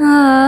啊。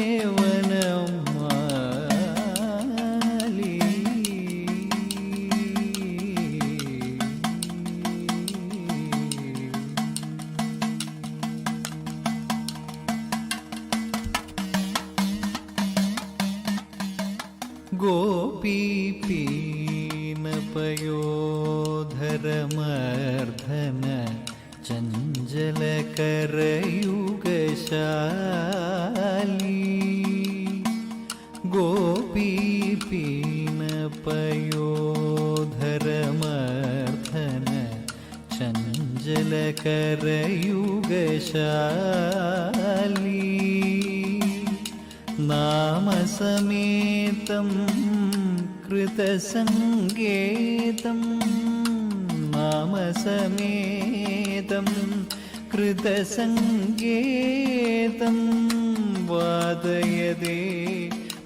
ഗോപീപീനപയോധരമർദ്ധന ചഞ്ചലകരയുഗശാലി നാമസമേതം കൃതസംഗേതം നാമസമേതം കൃതസംഗേതം വാദയതേ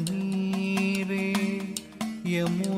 ധീരസമീരേ യമുനാതീരേ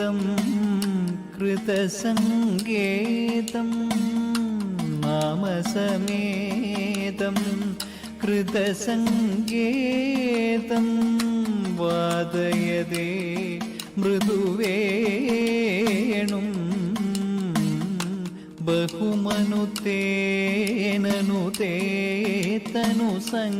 नामसमेतं कृतसङ्गेतं नामसमेतं कृतसङ्गेतं वादयदे मृदुवेणुं बहुमनुतेननुते तनुसङ्गतपवन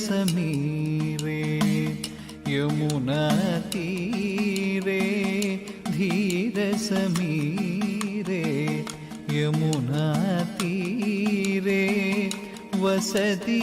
സമീപേ യമുനാ തീരേ ധീര സമീരേ യമുനാ തീരേ വസതി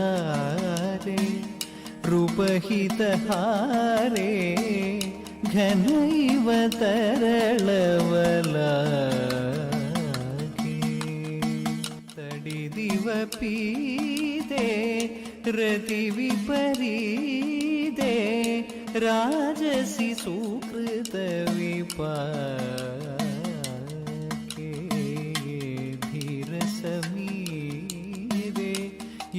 मुरारे रूपहितहारे घनैव तरलवलाके तडिदिव पीते रतिविपरीते राजसि सुकृतविपाके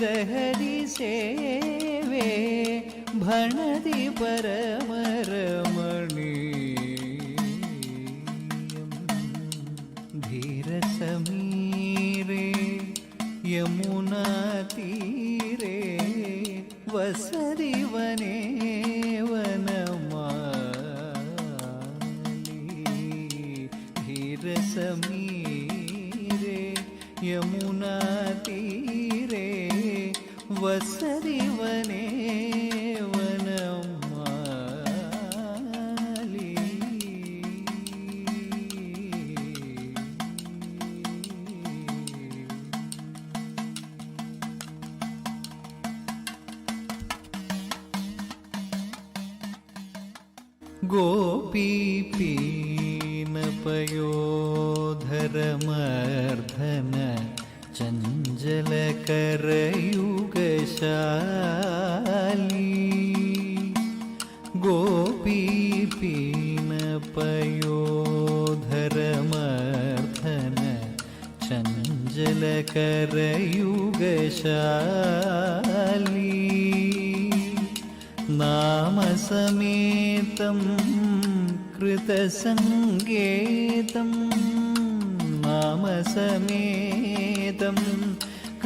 लहरि सेवे भणदी पर चञ्चलकरयुगशाली गोपीपीनपयोधरमर्धन चञ्चलकरयुगशाली नामसमेतं कृतसङ्गेतं नामसमेतं